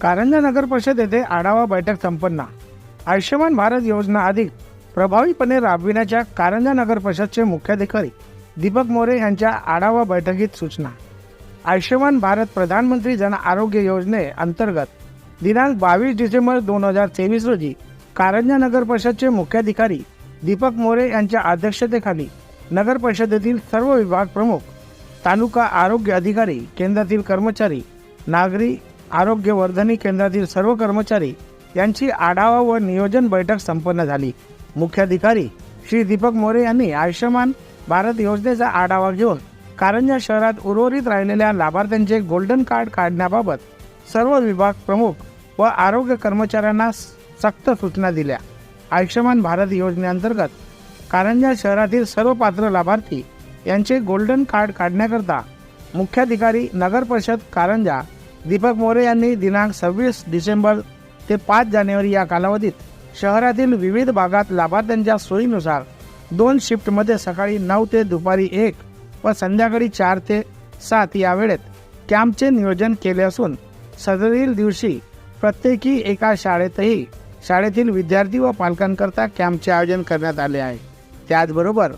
कारंजा नगर परिषद येथे आढावा बैठक संपन्न. आयुष्यमान भारत योजना अधिक प्रभावीपणे राबविण्याच्या कारंजा नगर परिषदचे मुख्याधिकारी दीपक मोरे यांच्या आढावा बैठकीत सूचना. आयुष्यमान भारत प्रधानमंत्री जन आरोग्य योजने अंतर्गत दिनांक बावीस डिसेंबर दोन हजार तेवीस रोजी कारंजा नगर परिषदचे मुख्याधिकारी दीपक मोरे यांच्या अध्यक्षतेखाली नगर परिषदेतील सर्व विभाग प्रमुख तालुका आरोग्य अधिकारी केंद्रातील कर्मचारी नागरी आरोग्यवर्धनी केंद्रातील सर्व कर्मचारी यांची आढावा व नियोजन बैठक संपन्न झाली. मुख्याधिकारी श्री दीपक मोरे यांनी आयुष्यमान भारत योजनेचा आढावा घेऊन कारंजा शहरात उर्वरित राहिलेल्या लाभार्थ्यांचे गोल्डन कार्ड काढण्याबाबत सर्व विभाग प्रमुख व आरोग्य कर्मचाऱ्यांना सक्त सूचना दिल्या. आयुष्यमान भारत योजनेअंतर्गत कारंजा शहरातील सर्व पात्र लाभार्थी यांचे गोल्डन कार्ड काढण्याकरता मुख्याधिकारी नगर परिषद कारंजा दीपक मोरे यांनी दिनांक सव्वीस डिसेंबर ते पाच जानेवारी या कालावधीत शहरातील विविध भागात लाभार्थ्यांच्या सोयीनुसार दोन शिफ्टमध्ये सकाळी नऊ ते दुपारी एक व संध्याकाळी चार ते सात या वेळेत कॅम्पचे नियोजन केले असून सदरील दिवशी प्रत्येकी एका शाळेतही शाळेतील विद्यार्थी व पालकांकरता कॅम्पचे आयोजन करण्यात आले आहे. त्याचबरोबर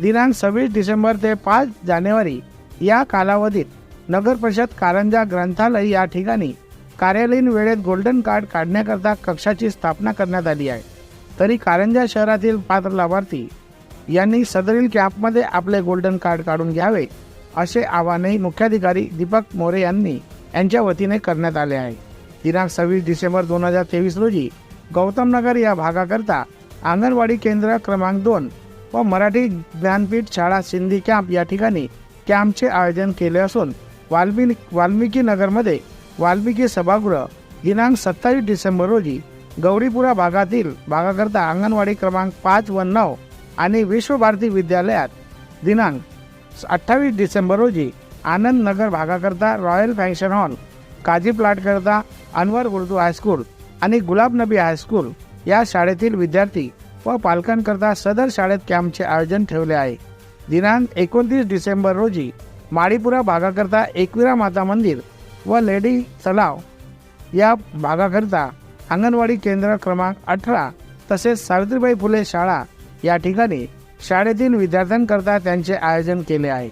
दिनांक सव्वीस डिसेंबर ते पाच जानेवारी या कालावधीत नगर परिषद कारंजा ग्रंथालय या ठिकाणी कार्यालयीन वेळेत गोल्डन कार्ड काढण्याकरता कक्षाची स्थापना करण्यात आली आहे. तरी कारंजा शहरातील पात्र लाभार्थी यांनी सदरील कॅम्पमध्ये आपले गोल्डन कार्ड काढून घ्यावे असे आवाहनही मुख्याधिकारी दीपक मोरे यांनी यांच्या वतीने करण्यात आले आहे. दिनांक सव्वीस डिसेंबर दोन हजार तेवीस रोजी गौतमनगर या भागाकरता अंगणवाडी केंद्र क्रमांक दोन व मराठी ज्ञानपीठ शाळा सिंधी कॅम्प या ठिकाणी कॅम्पचे आयोजन केले असून वाल्मिकी वाल्मिकी नगरमध्ये वाल्मिकी सभागृह दिनांक सत्तावीस डिसेंबर रोजी गौरीपुरा भागातील भागाकरता अंगणवाडी क्रमांक पाच व नऊ आणि विश्वभारती विद्यालयात दिनांक अठ्ठावीस डिसेंबर रोजी आनंद नगर भागाकरता रॉयल फॅशन हॉल काजी प्लाटकरता अनवर उर्दू हायस्कूल आणि गुलाब नबी हायस्कूल या शाळेतील विद्यार्थी व पालकांकरता सदर शाळेत कॅम्पचे आयोजन ठेवले आहे. दिनांक एकोणतीस डिसेंबर रोजी माळीपुरा भागाकरता एकविरा माता मंदिर व लेडी तलाव या भागाकरता अंगणवाडी केंद्र क्रमांक अठरा तसेच सावित्रीबाई फुले शाळा या ठिकाणी शाळेतील विद्यार्थ्यांकरता त्यांचे आयोजन केले आहे.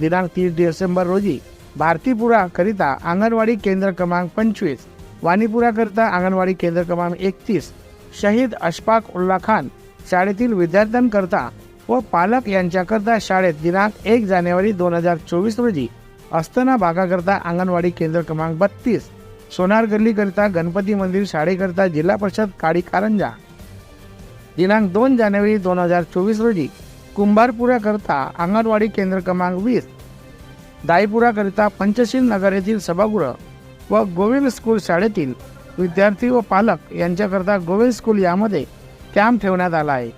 दिनांक तीस डिसेंबर रोजी भारतीपुराकरिता अंगणवाडी केंद्र क्रमांक पंचवीस वाणीपुराकरिता अंगणवाडी केंद्र क्रमांक एकतीस शहीद अशफाक उल्ला खान शाळेतील विद्यार्थ्यांकरता व पालक यांच्याकरता शाळेत दिनांक एक जानेवारी दोन हजार चोवीस रोजी असताना भागाकरता अंगणवाडी केंद्र क्रमांक बत्तीस सोनार गल्लीकरिता गणपती मंदिर शाळेकरिता जिल्हा परिषद काडी कारंजा. दिनांक दोन जानेवारी दोन हजार चोवीस रोजी कुंभारपुराकरता अंगणवाडी केंद्र क्रमांक वीस दाईपुराकरिता पंचशील नगर येथील सभागृह व गोविंद स्कूल शाळेतील विद्यार्थी व पालक यांच्याकरता गोविंद स्कूल यामध्ये कॅम्प ठेवण्यात आला आहे.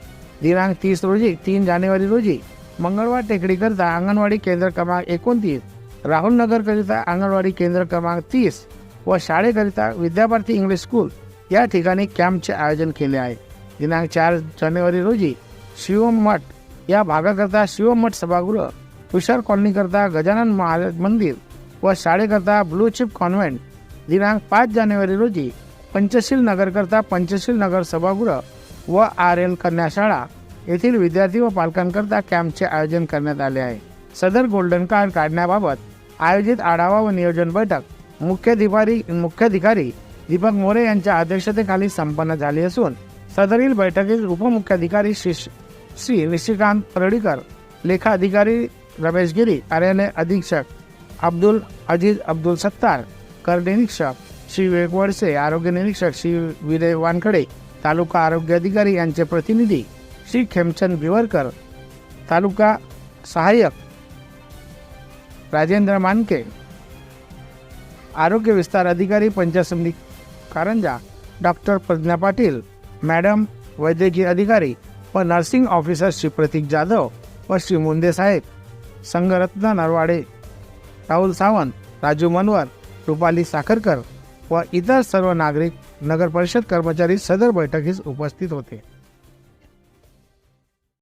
दिनांक तीस रोजी तीन जानेवारी रोजी मंगळवार टेकडीकरिता अंगणवाडी केंद्र क्रमांक एकोणतीस राहुल नगरकरिता अंगणवाडी केंद्र क्रमांक तीस व शाळेकरिता विद्याभारती इंग्लिश स्कूल या ठिकाणी कॅम्पचे आयोजन केले आहे. दिनांक चार जानेवारी रोजी शिवम मठ या भागाकरता शिवम मठ सभागृह तुषार कॉलनीकरता गजानन महाराज मंदिर व शाळेकरता ब्लू चिप कॉन्व्हेंट. दिनांक पाच जानेवारी रोजी पंचशील नगरकरता पंचशील नगर सभागृह व आर एल कन्या शाळा येथील विद्यार्थी व पालकांकरता कॅम्पचे आयोजन करण्यात आले आहे. सदर गोल्डन कार्ड काढण्याबाबत आयोजित आढावा व नियोजन बैठक मुख्याधिकारी मुख्याधिकारी दीपक मोरे यांच्या अध्यक्षतेखाली संपन्न झाली असून सदरील बैठकीत उपमुख्याधिकारी श्री श्री निशिकांत परडीकर लेखा अधिकारी रमेश गिरी कार्यालय अधीक्षक अब्दुल अजीज अब्दुल सत्तार कर निरीक्षक श्री विवेक वडसे आरोग्य निरीक्षक श्री विजय वानखडे तालुका आरोग्य अधिकारी यांचे प्रतिनिधी श्री खेमचंद भिवरकर तालुका सहाय्यक राजेंद्र मानके आरोग्य विस्तार अधिकारी पंचायत समिती कारंजा डॉक्टर प्रज्ञा पाटील मॅडम वैद्यकीय अधिकारी व नर्सिंग ऑफिसर श्री प्रतीक जाधव व श्री मुंदे साहेब संघरत्न नरवाडे राहुल सावंत राजू मनवर रुपाली साखरकर व इतर सर्व नागरिक नगर परिषद कर्मचारी सदर बैठकीस उपस्थित होते.